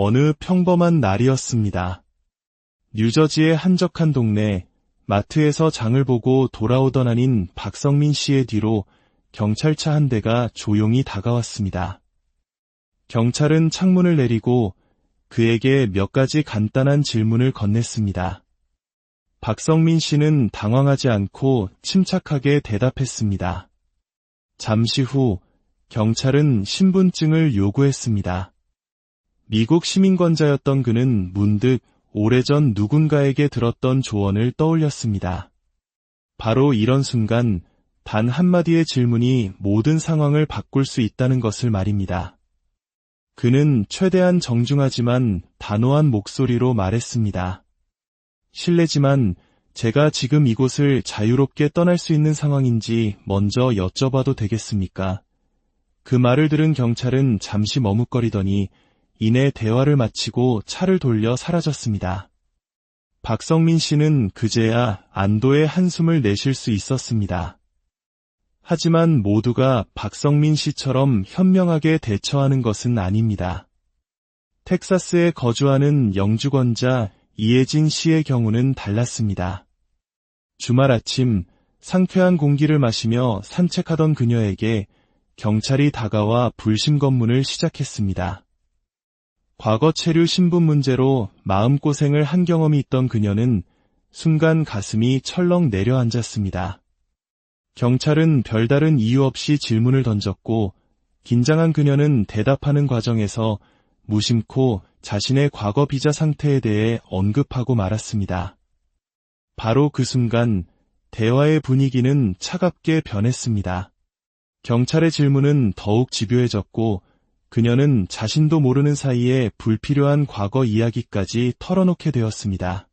어느 평범한 날이었습니다. 뉴저지의 한적한 동네, 마트에서 장을 보고 돌아오던 아닌 박성민 씨의 뒤로 경찰차 한 대가 조용히 다가왔습니다. 경찰은 창문을 내리고 그에게 몇 가지 간단한 질문을 건넸습니다. 박성민 씨는 당황하지 않고 침착하게 대답했습니다. 잠시 후 경찰은 신분증을 요구했습니다. 미국 시민권자였던 그는 문득 오래전 누군가에게 들었던 조언을 떠올렸습니다. 바로 이런 순간 단 한마디의 질문이 모든 상황을 바꿀 수 있다는 것을 말입니다. 그는 최대한 정중하지만 단호한 목소리로 말했습니다. 실례지만 제가 지금 이곳을 자유롭게 떠날 수 있는 상황인지 먼저 여쭤봐도 되겠습니까? 그 말을 들은 경찰은 잠시 머뭇거리더니 이내 대화를 마치고 차를 돌려 사라졌습니다. 박성민 씨는 그제야 안도의 한숨을 내쉴 수 있었습니다. 하지만 모두가 박성민 씨처럼 현명하게 대처하는 것은 아닙니다. 텍사스에 거주하는 영주권자 이혜진 씨의 경우는 달랐습니다. 주말 아침 상쾌한 공기를 마시며 산책하던 그녀에게 경찰이 다가와 불심 검문을 시작했습니다. 과거 체류 신분 문제로 마음고생을 한 경험이 있던 그녀는 순간 가슴이 철렁 내려앉았습니다. 경찰은 별다른 이유 없이 질문을 던졌고 긴장한 그녀는 대답하는 과정에서 무심코 자신의 과거 비자 상태에 대해 언급하고 말았습니다. 바로 그 순간 대화의 분위기는 차갑게 변했습니다. 경찰의 질문은 더욱 집요해졌고 그녀는 자신도 모르는 사이에 불필요한 과거 이야기까지 털어놓게 되었습니다.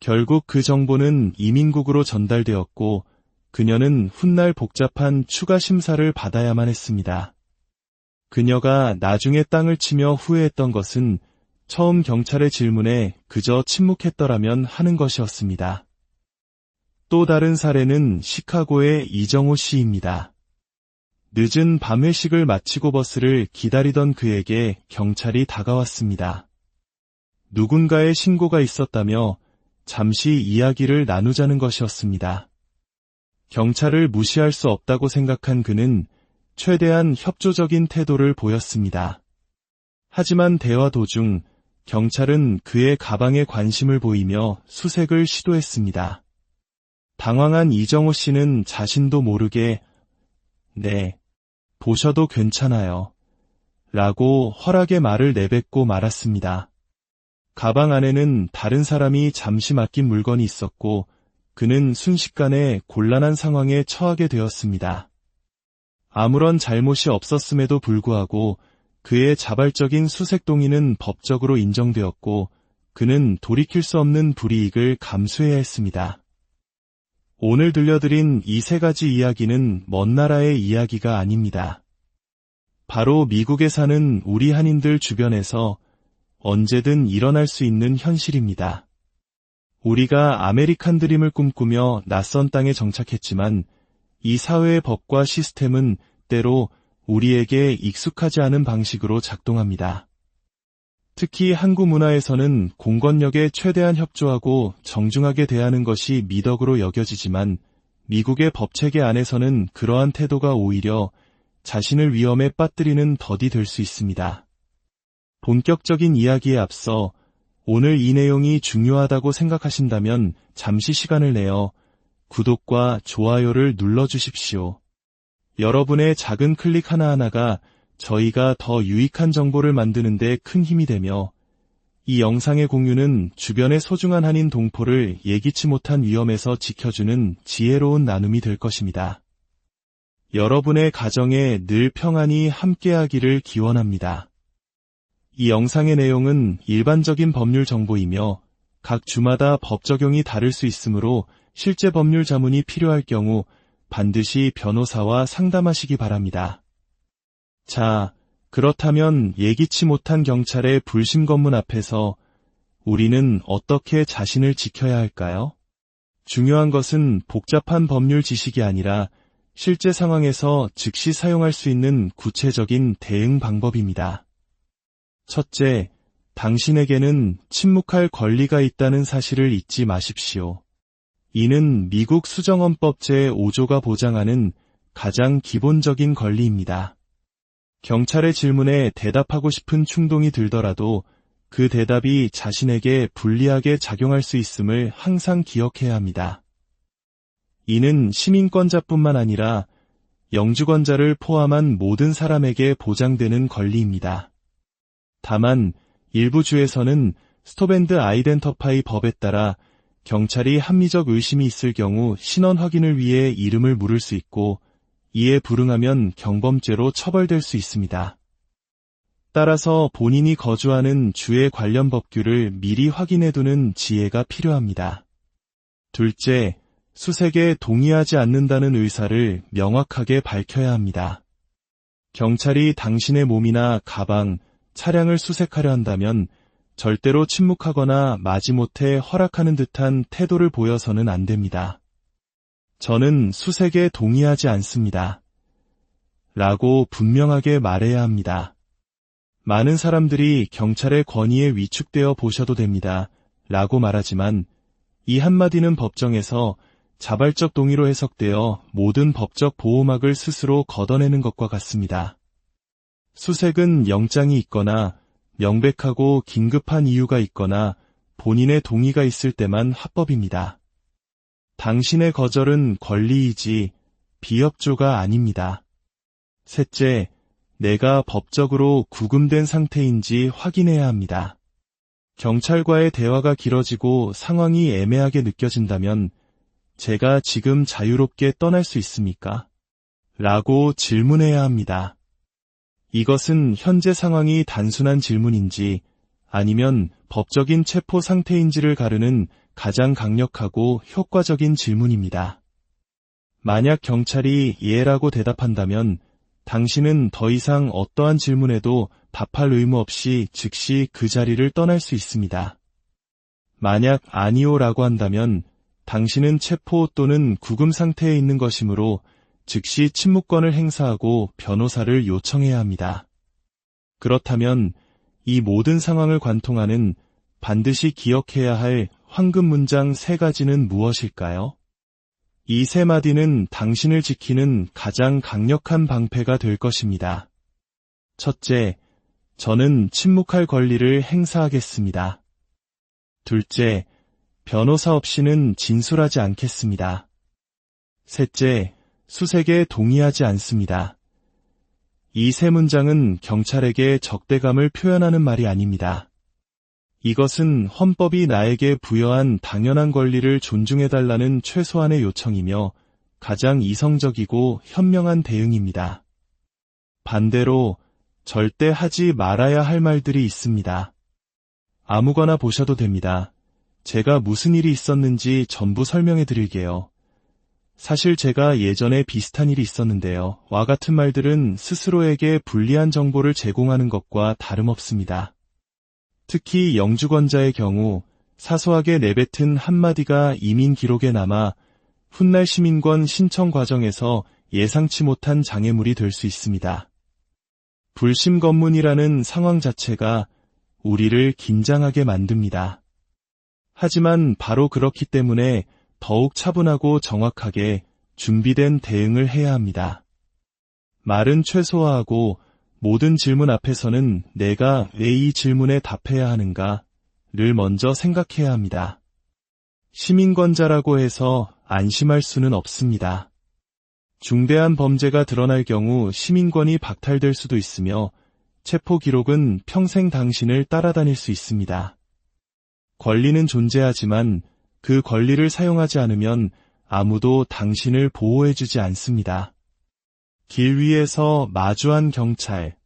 결국 그 정보는 이민국으로 전달되었고 그녀는 훗날 복잡한 추가 심사를 받아야만 했습니다. 그녀가 나중에 땅을 치며 후회했던 것은 처음 경찰의 질문에 그저 침묵했더라면 하는 것이었습니다. 또 다른 사례는 시카고의 이정호 씨입니다. 늦은 밤 회식을 마치고 버스를 기다리던 그에게 경찰이 다가왔습니다. 누군가의 신고가 있었다며 잠시 이야기를 나누자는 것이었습니다. 경찰을 무시할 수 없다고 생각한 그는 최대한 협조적인 태도를 보였습니다. 하지만 대화 도중 경찰은 그의 가방에 관심을 보이며 수색을 시도했습니다. 당황한 이정호 씨는 자신도 모르게 네, 보셔도 괜찮아요. 라고 허락의 말을 내뱉고 말았습니다. 가방 안에는 다른 사람이 잠시 맡긴 물건이 있었고 그는 순식간에 곤란한 상황에 처하게 되었습니다. 아무런 잘못이 없었음에도 불구하고 그의 자발적인 수색 동의는 법적으로 인정되었고 그는 돌이킬 수 없는 불이익을 감수해야 했습니다. 오늘 들려드린 이 세 가지 이야기는 먼 나라의 이야기가 아닙니다. 바로 미국에 사는 우리 한인들 주변에서 언제든 일어날 수 있는 현실입니다. 우리가 아메리칸 드림을 꿈꾸며 낯선 땅에 정착했지만 이 사회의 법과 시스템은 때로 우리에게 익숙하지 않은 방식으로 작동합니다. 특히 한국 문화에서는 공권력에 최대한 협조하고 정중하게 대하는 것이 미덕으로 여겨지지만 미국의 법체계 안에서는 그러한 태도가 오히려 자신을 위험에 빠뜨리는 덫이 될 수 있습니다. 본격적인 이야기에 앞서 오늘 이 내용이 중요하다고 생각하신다면 잠시 시간을 내어 구독과 좋아요를 눌러주십시오. 여러분의 작은 클릭 하나하나가 저희가 더 유익한 정보를 만드는 데 큰 힘이 되며 이 영상의 공유는 주변의 소중한 한인 동포를 예기치 못한 위험에서 지켜주는 지혜로운 나눔이 될 것입니다. 여러분의 가정에 늘 평안이 함께하기를 기원합니다. 이 영상의 내용은 일반적인 법률 정보이며 각 주마다 법 적용이 다를 수 있으므로 실제 법률 자문이 필요할 경우 반드시 변호사와 상담하시기 바랍니다. 자, 그렇다면 예기치 못한 경찰의 불심 검문 앞에서 우리는 어떻게 자신을 지켜야 할까요? 중요한 것은 복잡한 법률 지식이 아니라 실제 상황에서 즉시 사용할 수 있는 구체적인 대응 방법입니다. 첫째, 당신에게는 침묵할 권리가 있다는 사실을 잊지 마십시오. 이는 미국 수정헌법 제5조가 보장하는 가장 기본적인 권리입니다. 경찰의 질문에 대답하고 싶은 충동이 들더라도 그 대답이 자신에게 불리하게 작용할 수 있음을 항상 기억해야 합니다. 이는 시민권자뿐만 아니라 영주권자를 포함한 모든 사람에게 보장되는 권리입니다. 다만 일부 주에서는 스토밴드 아이덴터파이 법에 따라 경찰이 합리적 의심이 있을 경우 신원 확인을 위해 이름을 물을 수 있고 이에 불응하면 경범죄로 처벌될 수 있습니다. 따라서 본인이 거주하는 주의 관련 법규를 미리 확인해두는 지혜가 필요합니다. 둘째, 수색에 동의하지 않는다는 의사를 명확하게 밝혀야 합니다. 경찰이 당신의 몸이나 가방, 차량을 수색하려 한다면 절대로 침묵하거나 마지못해 허락하는 듯한 태도를 보여서는 안 됩니다. 저는 수색에 동의하지 않습니다. 라고 분명하게 말해야 합니다. 많은 사람들이 경찰의 권위에 위축되어 보셔도 됩니다. 라고 말하지만 이 한마디는 법정에서 자발적 동의로 해석되어 모든 법적 보호막을 스스로 걷어내는 것과 같습니다. 수색은 영장이 있거나 명백하고 긴급한 이유가 있거나 본인의 동의가 있을 때만 합법입니다. 당신의 거절은 권리이지 비협조가 아닙니다. 셋째, 내가 법적으로 구금된 상태인지 확인해야 합니다. 경찰과의 대화가 길어지고 상황이 애매하게 느껴진다면 제가 지금 자유롭게 떠날 수 있습니까? 라고 질문해야 합니다. 이것은 현재 상황이 단순한 질문인지 아니면 법적인 체포 상태인지를 가르는 가장 강력하고 효과적인 질문입니다. 만약 경찰이 예라고 대답한다면 당신은 더 이상 어떠한 질문에도 답할 의무 없이 즉시 그 자리를 떠날 수 있습니다. 만약 아니오라고 한다면 당신은 체포 또는 구금 상태에 있는 것이므로 즉시 침묵권을 행사하고 변호사를 요청해야 합니다. 그렇다면 이 모든 상황을 관통하는 반드시 기억해야 할 황금 문장 세 가지는 무엇일까요? 이 세 마디는 당신을 지키는 가장 강력한 방패가 될 것입니다. 첫째, 저는 침묵할 권리를 행사하겠습니다. 둘째, 변호사 없이는 진술하지 않겠습니다. 셋째, 수색에 동의하지 않습니다. 이 세 문장은 경찰에게 적대감을 표현하는 말이 아닙니다. 이것은 헌법이 나에게 부여한 당연한 권리를 존중해달라는 최소한의 요청이며 가장 이성적이고 현명한 대응입니다. 반대로 절대 하지 말아야 할 말들이 있습니다. 아무거나 보셔도 됩니다. 제가 무슨 일이 있었는지 전부 설명해 드릴게요. 사실 제가 예전에 비슷한 일이 있었는데요. 와 같은 말들은 스스로에게 불리한 정보를 제공하는 것과 다름없습니다. 특히 영주권자의 경우 사소하게 내뱉은 한마디가 이민 기록에 남아 훗날 시민권 신청 과정에서 예상치 못한 장애물이 될 수 있습니다. 불심 검문이라는 상황 자체가 우리를 긴장하게 만듭니다. 하지만 바로 그렇기 때문에 더욱 차분하고 정확하게 준비된 대응을 해야 합니다. 말은 최소화하고 모든 질문 앞에서는 내가 왜 이 질문에 답해야 하는가를 먼저 생각해야 합니다. 시민권자라고 해서 안심할 수는 없습니다. 중대한 범죄가 드러날 경우 시민권이 박탈될 수도 있으며 체포 기록은 평생 당신을 따라다닐 수 있습니다. 권리는 존재하지만 그 권리를 사용하지 않으면 아무도 당신을 보호해주지 않습니다. 길 위에서 마주한 경찰.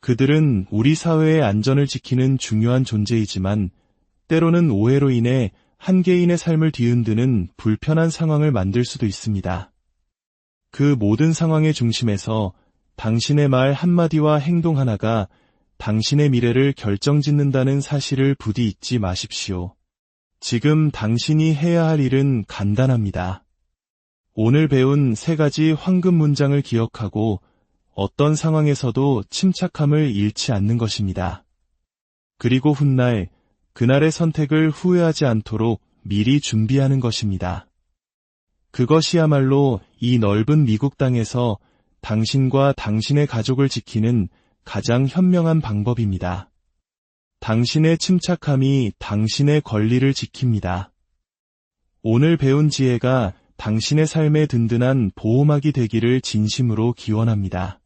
그들은 우리 사회의 안전을 지키는 중요한 존재이지만 때로는 오해로 인해 한 개인의 삶을 뒤흔드는 불편한 상황을 만들 수도 있습니다. 그 모든 상황의 중심에서 당신의 말 한마디와 행동 하나가 당신의 미래를 결정짓는다는 사실을 부디 잊지 마십시오. 지금 당신이 해야 할 일은 간단합니다. 오늘 배운 세 가지 황금 문장을 기억하고 어떤 상황에서도 침착함을 잃지 않는 것입니다. 그리고 훗날 그날의 선택을 후회하지 않도록 미리 준비하는 것입니다. 그것이야말로 이 넓은 미국 땅에서 당신과 당신의 가족을 지키는 가장 현명한 방법입니다. 당신의 침착함이 당신의 권리를 지킵니다. 오늘 배운 지혜가 당신의 삶의 든든한 보호막이 되기를 진심으로 기원합니다.